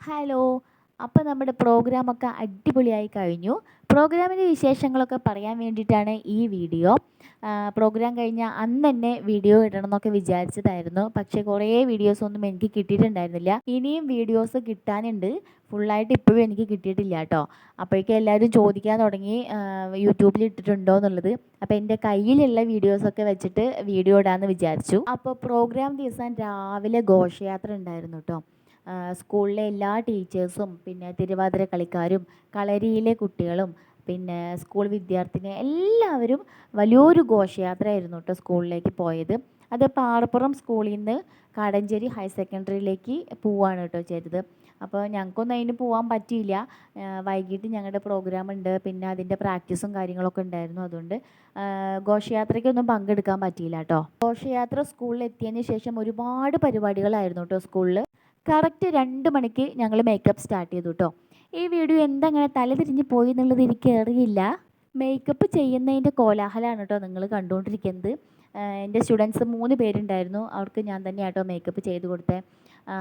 Hello അപ്പോൾ നമ്മുടെ പ്രോഗ്രാമൊക്കെ അടിപൊളിയായി കഴിഞ്ഞു. പ്രോഗ്രാമിന്റെ വിശേഷങ്ങളൊക്കെ പറയാൻ വേണ്ടിയിട്ടാണ് ഈ വീഡിയോ പ്രോഗ്രാം കഴിഞ്ഞ അന്ന് തന്നെ വീഡിയോ ഇടണം എന്നൊക്കെ വിചാരിച്ചതായിരുന്നു. പക്ഷേ കുറേ വീഡിയോസ് ഒന്നും എനിക്ക് കിട്ടിയിട്ടുണ്ടായിരുന്നില്ല. ഇനിയും വീഡിയോസ് കിട്ടാനുണ്ട്. ഫുള്ളായിട്ട് ഇപ്പോഴും എനിക്ക് കിട്ടിയിട്ടില്ല കേട്ടോ. അപ്പോഴേക്കും എല്ലാവരും ചോദിക്കാൻ തുടങ്ങി യൂട്യൂബിൽ ഇട്ടിട്ടുണ്ടോ എന്നുള്ളത്. അപ്പോൾ എന്റെ കയ്യിലുള്ള വീഡിയോസൊക്കെ വെച്ചിട്ട് വീഡിയോ ഇടാമെന്ന് വിചാരിച്ചു. അപ്പോൾ പ്രോഗ്രാം ദിവസം രാവിലെ ഘോഷയാത്ര ഉണ്ടായിരുന്നു കേട്ടോ. സ്കൂളിലെ എല്ലാ ടീച്ചേഴ്സും പിന്നെ തിരുവാതിര കളിക്കാരും കളരിയിലെ കുട്ടികളും പിന്നെ സ്കൂൾ വിദ്യാർത്ഥിനി എല്ലാവരും വലിയൊരു ഘോഷയാത്രയായിരുന്നു കേട്ടോ സ്കൂളിലേക്ക് പോയത്. അത് പാറപ്പുറം സ്കൂളിൽ നിന്ന് കാടഞ്ചേരി ഹയർ സെക്കൻഡറിയിലേക്ക് പോവാണ് കേട്ടോ ചെയ്തത്. അപ്പോൾ ഞങ്ങൾക്കൊന്നും അതിന് പോകാൻ പറ്റിയില്ല. വൈകിട്ട് ഞങ്ങളുടെ പ്രോഗ്രാം ഉണ്ട്. പിന്നെ അതിന്റെ പ്രാക്ടീസും കാര്യങ്ങളൊക്കെ ഉണ്ടായിരുന്നു അതുകൊണ്ട് ഘോഷയാത്രയ്ക്കൊന്നും പങ്കെടുക്കാൻ പറ്റിയില്ല കേട്ടോ. ഘോഷയാത്ര സ്കൂളിൽ എത്തിയതിന് ശേഷം ഒരുപാട് പരിപാടികളായിരുന്നു കേട്ടോ സ്കൂളിൽ കറക്റ്റ് രണ്ട് മണിക്ക് ഞങ്ങൾ മേക്കപ്പ് സ്റ്റാർട്ട് ചെയ്തു കേട്ടോ ഈ വീഡിയോ എന്തങ്ങനെ തലതിരിഞ്ഞ് പോയി എന്നുള്ളത് എനിക്ക് അറിയില്ല. മേക്കപ്പ് ചെയ്യുന്നതിന്റെ കോലാഹലമാണ് കേട്ടോ നിങ്ങൾ കണ്ടുകൊണ്ടിരിക്കുന്നത് എന്റെ സ്റ്റുഡൻസ് മൂന്ന് പേരുണ്ടായിരുന്നു. അവർക്ക് ഞാൻ തന്നെ ആട്ടോ മേക്കപ്പ് ചെയ്ത് കൊടുത്തത്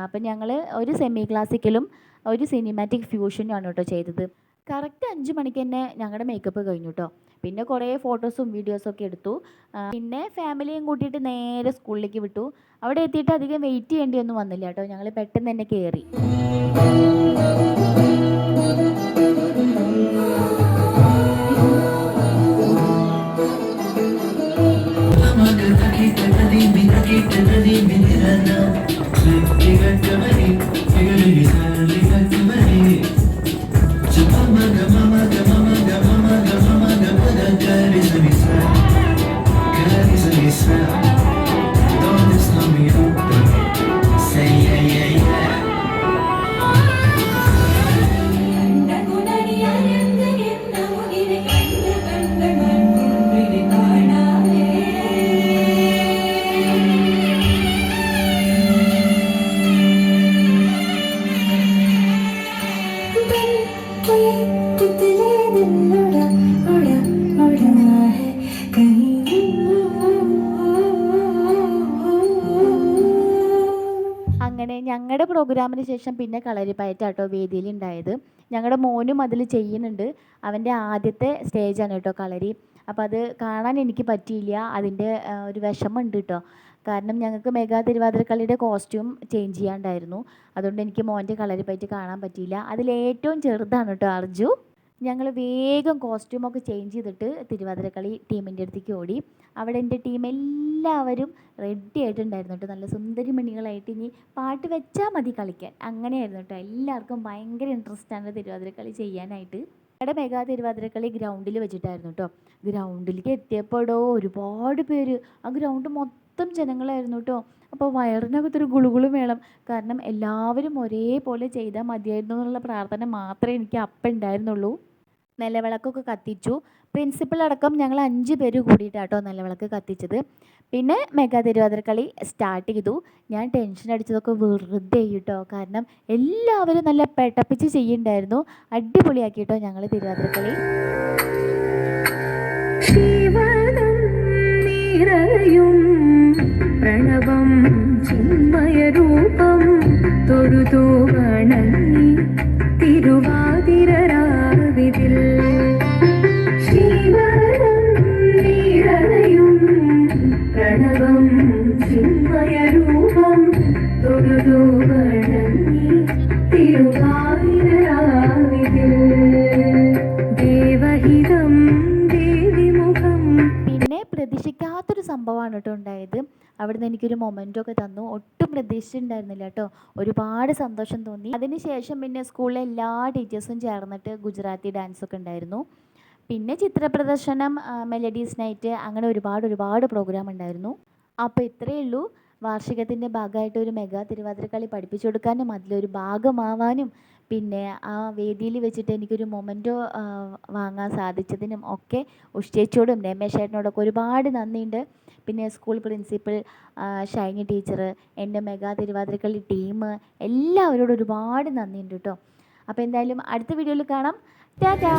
അപ്പം ഞങ്ങൾ ഒരു സെമി ക്ലാസിക്കലും ഒരു സിനിമാറ്റിക് ഫ്യൂഷനുമാണ് കേട്ടോ ചെയ്തത്. കറക്റ്റ് അഞ്ച് മണിക്ക് തന്നെ ഞങ്ങളുടെ മേക്കപ്പ് കഴിഞ്ഞു കേട്ടോ പിന്നെ കുറേ ഫോട്ടോസും വീഡിയോസും ഒക്കെ എടുത്തു. പിന്നെ ഫാമിലിയും കൂട്ടിയിട്ട് നേരെ സ്കൂളിലേക്ക് വിട്ടു. അവിടെ എത്തിയിട്ട് അധികം വെയിറ്റ് ചെയ്യേണ്ടി ഒന്നും വന്നില്ല കേട്ടോ ഞങ്ങൾ പെട്ടെന്ന് തന്നെ കയറി പ്രോഗ്രാമിന് ശേഷം പിന്നെ കളരിപ്പയറ്റാട്ടോ വേദിയിൽ ഉണ്ടായത് ഞങ്ങളുടെ മോനും അതിൽ ചെയ്യുന്നുണ്ട്. അവന്റെ ആദ്യത്തെ സ്റ്റേജാണ് കേട്ടോ കളരി. അപ്പോൾ അത് കാണാൻ എനിക്ക് പറ്റിയില്ല. അതിന്റെ ഒരു വിഷമമുണ്ട് കേട്ടോ. കാരണം ഞങ്ങൾക്ക് മെഗാ തിരുവാതിരക്കളിയുടെ കോസ്റ്റ്യൂം ചേഞ്ച് ചെയ്യാണ്ടായിരുന്നു. അതുകൊണ്ട് എനിക്ക് മോന്റെ കളരിപ്പയറ്റ് കാണാൻ പറ്റിയില്ല. അതിലേറ്റവും ചെറുതാണ് കേട്ടോ അർജു. ഞങ്ങൾ വേഗം കോസ്റ്റ്യൂമൊക്കെ ചേഞ്ച് ചെയ്തിട്ട് തിരുവാതിരക്കളി ടീമിന്റെ അടുത്തേക്ക് ഓടി. അവിടെ എന്റെ ടീം എല്ലാവരും റെഡി ആയിട്ടുണ്ടായിരുന്നു കേട്ടോ നല്ല സുന്ദരി മണികളായിട്ട് ഇനി പാട്ട് വെച്ചാൽ മതി കളിക്കാൻ. അങ്ങനെയായിരുന്നു കേട്ടോ എല്ലാവർക്കും ഭയങ്കര ഇൻട്രസ്റ്റാണ് തിരുവാതിരക്കളി ചെയ്യാനായിട്ട്. ഞങ്ങളുടെ മെഗാ തിരുവാതിരക്കളി ഗ്രൗണ്ടിൽ വെച്ചിട്ടായിരുന്നു കേട്ടോ ഗ്രൗണ്ടിലേക്ക് എത്തിയപ്പോഴോ ഒരുപാട് പേര്. ആ ഗ്രൗണ്ട് മൊത്തം ജനങ്ങളായിരുന്നു കേട്ടോ അപ്പോൾ വയറിനകത്തൊരു ഗുളുഗുളു വേണം. കാരണം എല്ലാവരും ഒരേപോലെ ചെയ്താൽ മതിയായിരുന്നു എന്നുള്ള പ്രാർത്ഥന മാത്രമേ എനിക്ക് അപ്പം ഉണ്ടായിരുന്നുള്ളൂ. നിലവിളക്കൊക്കെ കത്തിച്ചു. പ്രിൻസിപ്പൽ അടക്കം ഞങ്ങൾ അഞ്ച് പേര് കൂടിയിട്ടാട്ടോ നിലവിളക്ക് കത്തിച്ചത്. പിന്നെ മെഗാ തിരുവാതിരക്കളി സ്റ്റാർട്ട് ചെയ്തു. ഞാൻ ടെൻഷൻ അടിച്ചതൊക്കെ വെറുതെ കേട്ടോ കാരണം എല്ലാവരും നല്ല പെട്ടപ്പിച്ച് ചെയ്യുന്നുണ്ടായിരുന്നു അടിപൊളിയാക്കി കേട്ടോ ഞങ്ങൾ തിരുവാതിരക്കളി പ്രണവം തൊഴുതോ വണങ്ങി തിരുവാതിരരാവിതിൽ. പ്രണവം ചിന്മയരൂപം തൊഴുതോ വണങ്ങി തിരുവാതിരരാവിതിൽ. ദേവഹിതം ദേവിമുഖം. പിന്നെ പ്രതീക്ഷിക്കാത്തൊരു സംഭവമാണ് കേട്ടോ ഉണ്ടായത്. അവിടുന്ന് എനിക്കൊരു ഒക്കെ തന്നു. ഒട്ടും പ്രതീക്ഷിച്ചിട്ടുണ്ടായിരുന്നില്ല കേട്ടോ. ഒരുപാട് സന്തോഷം തോന്നി. അതിനുശേഷം പിന്നെ സ്കൂളിലെ എല്ലാ ടീച്ചേഴ്സും ചേർന്നിട്ട് ഗുജറാത്തി ഡാൻസ് ഒക്കെ ഉണ്ടായിരുന്നു. പിന്നെ ചിത്രപ്രദർശനം മെലഡീസ് നൈറ്റ് അങ്ങനെ ഒരുപാട് ഒരുപാട് പ്രോഗ്രാം ഉണ്ടായിരുന്നു. അപ്പോൾ ഇത്രയേ ഉള്ളൂ. വാർഷികത്തിന്റെ ഭാഗമായിട്ട് ഒരു മെഗാ തിരുവാതിരക്കളി പഠിപ്പിച്ചു കൊടുക്കാനും അതിലൊരു ഭാഗമാവാനും പിന്നെ ആ വേദിയിൽ വെച്ചിട്ട് എനിക്കൊരു മൊമെന്റോ വാങ്ങാൻ സാധിച്ചതിനും ഒക്കെ ഉഷ്ചേച്ചിയോടും രമേശ് ചേട്ടനോടൊക്കെ ഒരുപാട് നന്ദിയുണ്ട്. പിന്നെ സ്കൂൾ പ്രിൻസിപ്പൽ ഷൈനി ടീച്ചർ എന്റെ മെഗാ തിരുവാതിരക്കളി ടീം എല്ലാവരോടും ഒരുപാട് നന്ദിയുണ്ട് കേട്ടോ അപ്പോൾ എന്തായാലും അടുത്ത വീഡിയോയിൽ കാണാം. ടാറ്റാ.